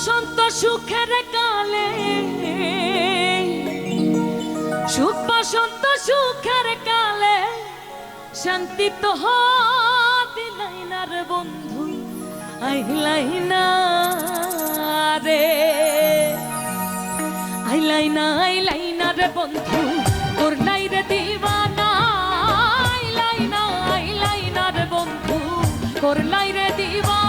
বসন্ত সুখের কালে। সুখ বসন্ত সুখের কালে শান্তি তো দিলাই বন্ধু আইলাই রে। আইলাই না রে বন্ধু, তোর রে দিবানা। আইলাই না রে বন্ধু, তোর রে দিবা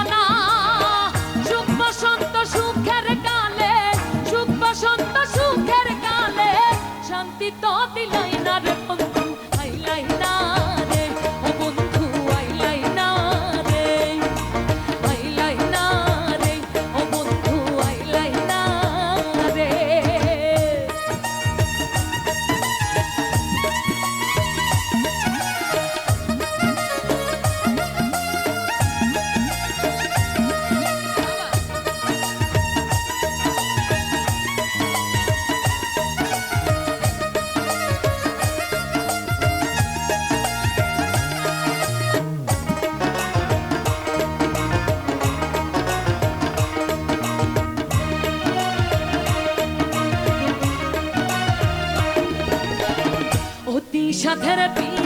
I'm can it be?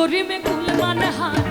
गोरी में कुल मन हाँ